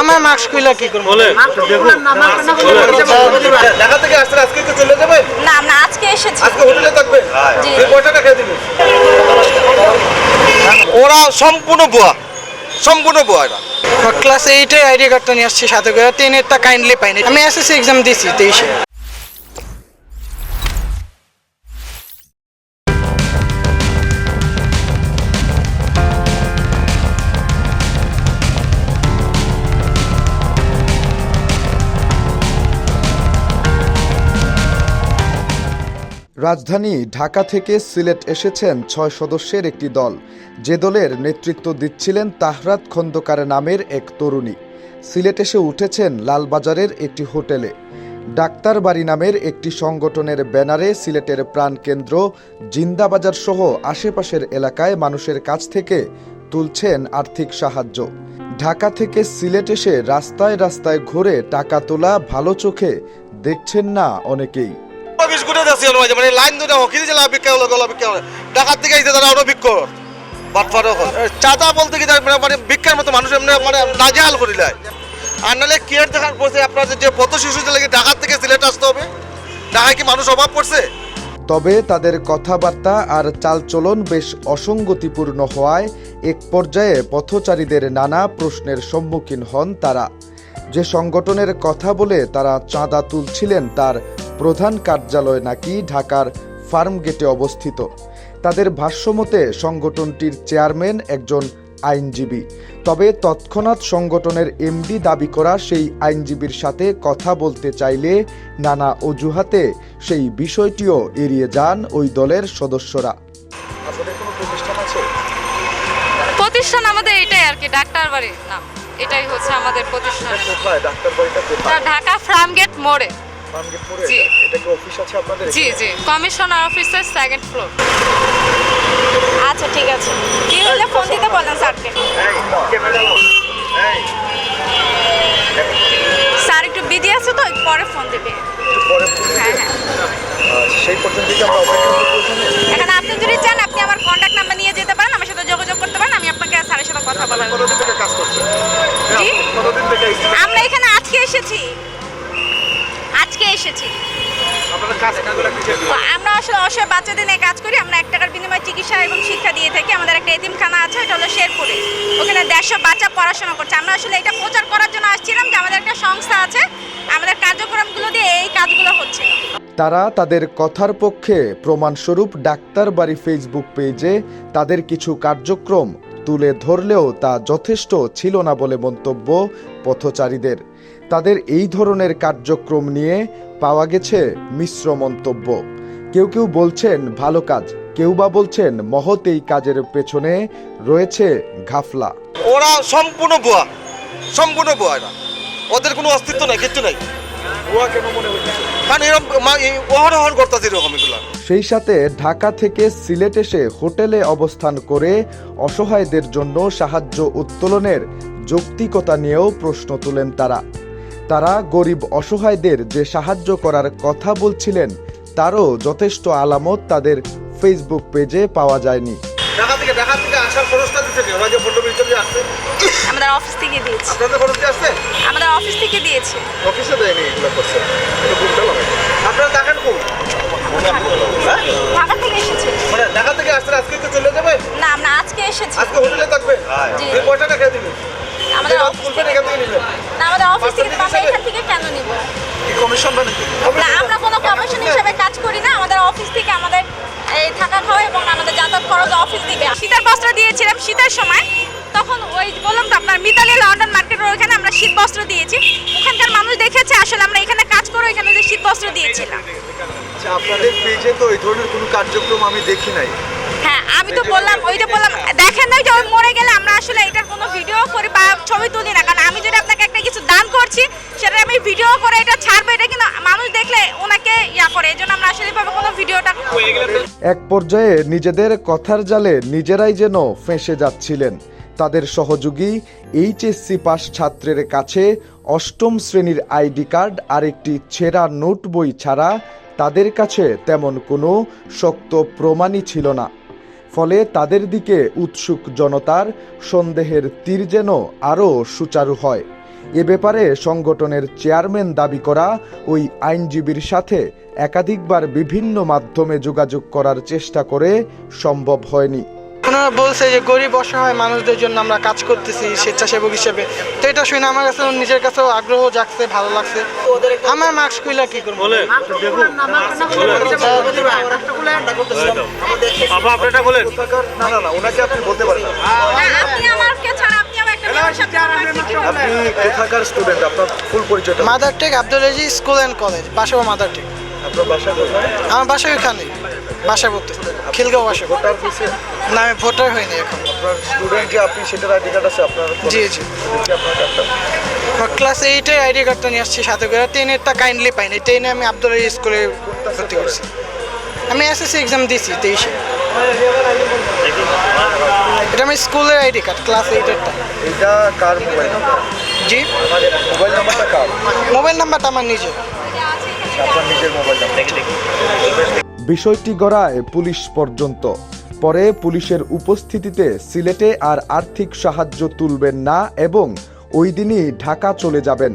আমার মাস্ক কইলা কি করব? বলেন ঢাকা থেকে আসছেন আজকে কি চলে যাবেন না আমরা আজকে এসেছি। আজকে হোটেলে থাকবেন জি। এই কয় টাকা ওরা সম্পূর্ণ ভুয়া সম্পূর্ণ ভুয়া এটা ক্লাস এইটে আইডি কার্ডটা নিয়ে আসছি সাথে করে। টেনেরটা কাইন্ডলি পাইনি। আমি এসএসসি এক্সাম দিয়েছি তেইশে। রাজধানী ঢাকা থেকে সিলেট এসেছেন ছয় সদস্যের একটি দল। যে দলের নেতৃত্ব দিচ্ছিলেন তাহরাত খন্দকার নামের এক তরুণী। সিলেট এসে উঠেছেন লালবাজারের একটি হোটেলে। ডাক্তার বাড়ি নামের একটি সংগঠনের ব্যানারে সিলেটের প্রাণকেন্দ্র, জিন্দাবাজার সহ আশেপাশের এলাকায় মানুষের কাছ থেকে তুলছেন আর্থিক সাহায্য। ঢাকা থেকে সিলেট এসে রাস্তায় রাস্তায় ঘুরে টাকা তোলা ভালো চোখে দেখছেন না অনেকেই। ওর মানে লাইন হলো হলো। তারা হল। চাঁদা বলতে কি মানে ভিক্ষার মতো মানুষ, এমনি মানে আর নাহলে কেয়ার দেখার আপনার যে পথ শিশু লাগে থেকে সিলেট আসতে হবে। ঢাকায় কি মানুষ অভাব পড়ছে তবে তাদের কথাবার্তা আর চালচলন বেশ অসঙ্গতিপূর্ণ হওয়ায় এক পর্যায়ে পথচারীদের নানা প্রশ্নের সম্মুখীন হন তারা। যে সংগঠনের কথা বলে তারা চাঁদা তুলছিলেন তার প্রধান কার্যালয় নাকি ঢাকার ফার্মগেটে অবস্থিত। তাদের ভাষ্যমতে সংগঠনটির চেয়ারম্যান একজন আইনজীবী। তবে তৎক্ষণাৎ সংগঠনের এমডি দাবি করা সেই আইনজীবীর সাথে কথা বলতে চাইলে নানা অজুহাতে সেই বিষয়টিও এড়িয়ে যান ওই দলের সদস্যরা। প্রতিষ্ঠান আমাদের এটাই আর কি ডাক্তার বাড়ির নাম। এটাই হচ্ছে আমাদের প্রতিষ্ঠান। ঢাকা ফার্মগেট মোড়ে। জি। জি জি। কমিশনার অফিসের সেকেন্ড ফ্লোর আচ্ছা ঠিক আছে। কি হলে ফোন দিতে বলেন স্যারকে। স্যার একটু বিজি আছে তো একটু পরে ফোন দেবে হ্যাঁ হ্যাঁ সেই পর্যন্ত কি আমরা অপেক্ষা করব এখানে আপনি যদি চান আপনি আমার কন্ট্যাক্ট নাম্বার নিয়ে যেতে পারেন আমার সাথে যোগাযোগ করতে পারেন আমি আপনাকে স্যারের সাথে কথা বলার কতদিন থেকে কাজ করছেন জি কতদিন থেকে আমরা এখানে আজকে এসেছি। আজকে এসেছি। আমরা আসলে অসহায় বাচ্চাদের নিয়ে কাজ করি আমরা এক টাকার বিনিময়ে চিকিৎসা এবং শিক্ষা দিয়ে থাকি। আমাদের একটা এতিমখানা আছে এটা হলো শেরপুরে। ওখানে দেড়শো বাচ্চা পড়াশোনা করছে। আমরা আসলে এটা প্রচার করার জন্য আসছিলাম যে আমাদের একটা সংস্থা আছে। আমাদের কার্যক্রমগুলো দিয়ে এই কাজগুলো হচ্ছে। তারা তাদের কথার পক্ষে প্রমাণস্বরূপ ডাক্তার বাড়ি ফেসবুক পেজে তাদের কিছু কার্যক্রম তুলে ধরলেও তা যথেষ্ট ছিল না বলে মন্তব্য পথচারীদের। তাদের এই ধরনের কার্যক্রম নিয়ে পাওয়া গেছে মিশ্র মন্তব্য। কেউ কেউ বলছেন, ভালো কাজ। কেউ বা বলছেন, মহৎ এই কাজের পেছনে রয়েছে ঘাফলা। ওরা সম্পূর্ণ ভুয়া। সম্পূর্ণ এরা। ওদের কোনো অস্তিত্ব নাই, কিচ্ছু নাই। ভুয়া কেন মনে হচ্ছে কারণ এরকম অহরহর করতেছে এরকম এগুলা। সেই সাথে ঢাকা থেকে সিলেট এসে হোটেলে অবস্থান করে অসহায়দের জন্য সাহায্য উত্তোলনের যৌক্তিকতা নিয়েও প্রশ্ন তোলেন তারা। তারা গরিব অসহায়দের যে সাহায্য করার কথা বলছিলেন তারও যথেষ্ট আলামত তাদের ফেসবুক পেজে পাওয়া যায়নি। ঢাকা থেকে আসার খরচটা দিচ্ছে কে যে ফটো বিচে আসছে। আমাদের অফিস থেকে দিয়েছি। আপনাদের খরচ দিয়ে আসছে? আমাদের অফিস থেকে দিয়েছে। অফিসে দেয়নি এগুলো করছে। এটা ভুলটা লাগে আপনারা দেখেন কোন? ঢাকা থেকে এসেছি। মানে ঢাকা থেকে আসছেন আজকে কি চলে যাবেন না আমরা আজকে এসেছি। আজকে হোটেলে থাকবেন জি। এই টাকা খেয়ে দিবেন। আমাদের অফিস থেকে এখান থেকে নিবেন। না আমাদের অফিস থেকে আমরা এখান থেকে কেন নিব? কি কমিশন বা আমরা কোনো কমিশন শীতের সময় তখন ওই বললাম তো আপনার মিতালি লন্ডন মার্কেটের ওইখানে আমরা শীত বস্ত্র দিয়েছি। ওখানকার মানুষ দেখেছে আসলে আমরা এখানে কাজ করে এখানে যে শীত বস্ত্র দিয়েছিলাম। আচ্ছা আপনাদের পেজে তো এই ধরনের কোনো কার্যক্রম আমি দেখি নাই। হ্যাঁ আমি তো বললাম ওইটা বললাম দেখেন না যে ওই মরে গেলে আমরা আসলে এটার কোনো ভিডিও করি বা ছবি তুলি না। কারণ আমি যদি আপনাকে একটা কিছু দান করছি সেটা আমি ভিডিও করে এটা ছাড়বো এটা কিন্তু মানুষ দেখলে ওনাকে ইয়া করে এই এক পর্যায়ে নিজেদের কথার জালে নিজেরাই যেন ফেঁসে যাচ্ছিলেন। তাদের সহযোগী এইচএসসি পাস ছাত্রের কাছে অষ্টম শ্রেণির আইডি কার্ড আর একটি ছেঁড়া নোট বই ছাড়া তাদের কাছে তেমন কোনো শক্ত প্রমাণই ছিল না। ফলে তাদের দিকে উৎসুক জনতার সন্দেহের তীর যেন আরও সুচারু হয়। এ ব্যাপারে সংগঠনের চেয়ারম্যান দাবি করা ওই আইনজীবীর সাথে একাধিকবার বিভিন্ন মাধ্যমে যোগাযোগ করার চেষ্টা করে সম্ভব হয়নি। ওনারা বলছে যে গরিব অসহায় মানুষদের জন্য আমরা কাজ করতেছি স্বেচ্ছাসেবক হিসেবে। তো এটা শুনে আমার কাছে নিজের কাছেও আগ্রহ জাগছে ভালো লাগছে। আমার মাস্ক কইলা কি করব? কোথাকার না না না ওনাকে আপনি বলতে পারেন আপনি কোথাকার স্টুডেন্ট আপনার ফুল পরিচয়টা Madartek Abdul Razi school and college বাসাও মাদার টেক আপনার বাসা কোথায়? আমার বাসা ওইখানে বাসা পড়তে খিলগাঁও বাসা। ভোটার দিছে না আমি ভোটার হইনি এখন। আপনার স্টুডেন্ট যে আপনি সেটার আইডি কার্ড আছে আপনার জি জি। আপনার কার্ডটা ক্লাস এইটের আইডি কার্ডটা নিয়ে আসছি সাথে করে। টেনেরটা কাইন্ডলি পাইনি। টেনে আমি আব্দুল রাজি স্কুলে ভর্তি করছি। আমি এসএসসি এক্সাম দিয়েছি তেইশে। এটা আমি স্কুলের আইডি কার্ড ক্লাস এইটেরটা এটা কার মোবাইল জি? মোবাইল নাম্বারটা কার? মোবাইল নাম্বারটা আমার নিজের। আপনার নিজের মোবাইল নাম্বার বিষয়টি গড়ায় পুলিশ পর্যন্ত। পরে পুলিশের উপস্থিতিতে সিলেটে আর আর্থিক সাহায্য তুলবেন না এবং ওই দিনই ঢাকা চলে যাবেন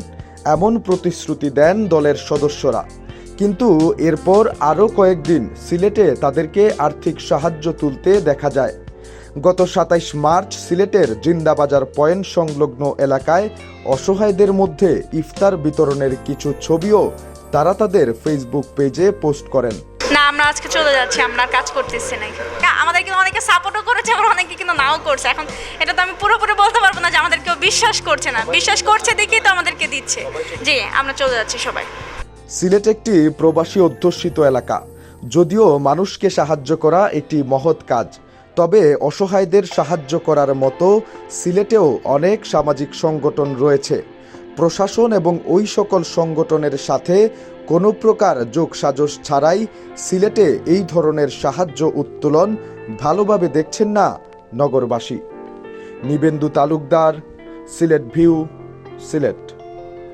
এমন প্রতিশ্রুতি দেন দলের সদস্যরা। কিন্তু এরপর আরও কয়েকদিন সিলেটে তাদেরকে আর্থিক সাহায্য তুলতে দেখা যায়। গত সাতাইশ মার্চ সিলেটের জিন্দাবাজার পয়েন্ট সংলগ্ন এলাকায় অসহায়দের মধ্যে ইফতার বিতরণের কিছু ছবিও তারা তাদের ফেসবুক পেজে পোস্ট করেন। না আমরা আজকে চলে যাচ্ছি আমরা কাজ করতেছি না আমাদের কিন্তু অনেকে সাপোর্টও করেছে আবার অনেকে কিন্তু নাও করছে। এখন এটা তো আমি পুরোপুরি বলতে পারব না যে আমাদের কেউ বিশ্বাস করছে না। বিশ্বাস করছে দেখেই তো আমাদেরকে দিচ্ছে। জি আমরা চলে যাচ্ছি সবাই। সিলেট একটি প্রবাসী অধ্যুষিত এলাকা। যদিও মানুষকে সাহায্য করা একটি মহৎ কাজ। তবে অসহায়দের সাহায্য করার মতো সিলেটেও অনেক সামাজিক সংগঠন রয়েছে। প্রশাসন এবং ওই সকল সংগঠনের সাথে কোনো প্রকার যোগসাজশ ছাড়াই সিলেটে এই ধরনের সাহায্য উত্তোলন ভালোভাবে দেখছেন না নগরবাসী। নিবেন্দু তালুকদার, সিলেট ভিউ, সিলেট।